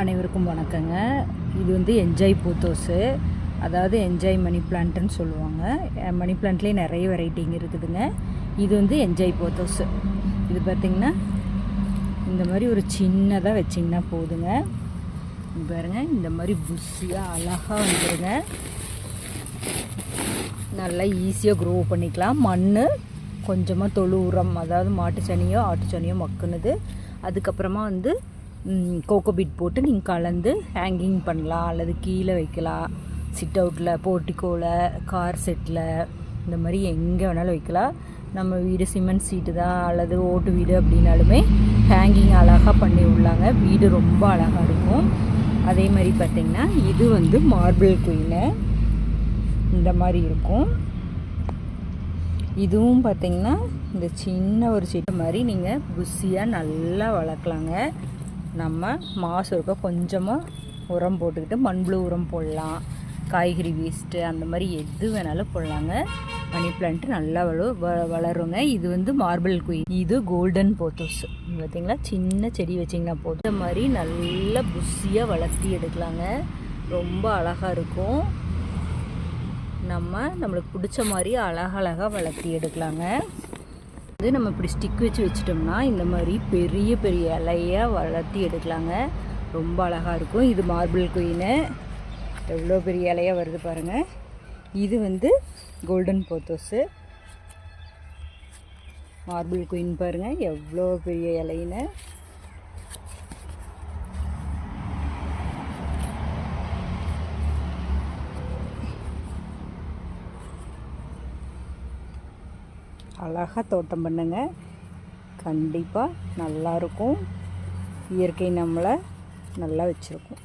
அனைவருக்கும் வணக்கங்க. இது வந்து என்ஜாய் பூத்தோஸு அதாவது என்ஜாய் மணி பிளான்ட்டுன்னு சொல்லுவாங்க. மணி பிளான்ட்லேயே நிறைய வெரைட்டிங்க இருக்குதுங்க. இது வந்து என்ஜாய் போத்தோஸு இது பார்த்திங்கன்னா இந்த மாதிரி ஒரு சின்னதாக வச்சிங்கன்னா போதுங்க. பாருங்க இந்த மாதிரி புஷியாக அழகாக வந்துடுங்க நல்லா ஈஸியாக க்ரோ பண்ணிக்கலாம். மண் கொஞ்சமாக தொழு உரம் அதாவது மாட்டு சனியோ ஆட்டு சனியோ மக்குனது. அதுக்கப்புறமா வந்து கோகோபீட் போட்டு நீங்கள் கலந்து ஹேங்கிங் பண்ணலாம். அல்லது கீழே வைக்கலாம். சிட் அவுட்டில் போர்ட்டிக்கோவில் கார் செட்டில் இந்த மாதிரி எங்கே வேணாலும் வைக்கலாம். நம்ம வீடு சிமெண்ட் சீட்டு தான் அல்லது ஓட்டு வீடு அப்படின்னாலுமே ஹேங்கிங் அழகாக பண்ணி விடலாங்க வீடு ரொம்ப அழகாக இருக்கும். அதே மாதிரி பார்த்திங்கன்னா இது வந்து மார்பிள் குயினு இந்த மாதிரி இருக்கும். இதுவும் பார்த்திங்கன்னா இந்த சின்ன ஒரு செடி மாதிரி நீங்கள் புஷியாக நல்லா வளர்க்கலாங்க. நம்ம மாதம் இருக்க கொஞ்சமாக உரம் போட்டுக்கிட்டு மண்புழு உரம் போடலாம். காய்கறி வேஸ்ட்டு அந்த மாதிரி எது வேணாலும் போடலாங்க. மணி பிளான்ட் நல்லா வளரும் வ வளருங்க. இது வந்து மார்பிள் குயின் இது கோல்டன் போத்தோஸ் பார்த்தீங்களா சின்ன செடி வச்சிங்கன்னா போதும். இந்த மாதிரி நல்லா புஷியாக வளர்த்தி எடுக்கலாங்க. ரொம்ப அழகாக இருக்கும். நம்ம நம்மளுக்கு பிடிச்ச மாதிரி அழகழகாக வளர்த்தி எடுக்கலாங்க. இது நம்ம இப்படி ஸ்டிக் வச்சு வச்சிட்டோம்னா இந்த மாதிரி பெரிய பெரிய இலையாக வளர்த்தி எடுக்கலாங்க. ரொம்ப அழகாக இருக்கும். இது மார்பிள் குயின்னு எவ்வளோ பெரிய இலையாக வருது பாருங்கள் இது வந்து கோல்டன் போத்தோஸு மார்பிள் குயின் பாருங்கள் எவ்வளோ பெரிய இலைன்னு. அழகாக தோட்டம் பண்ணுங்க. கண்டிப்பாக நல்லாயிருக்கும் இயற்கை நம்மளை நல்லா வச்சுருக்கும்.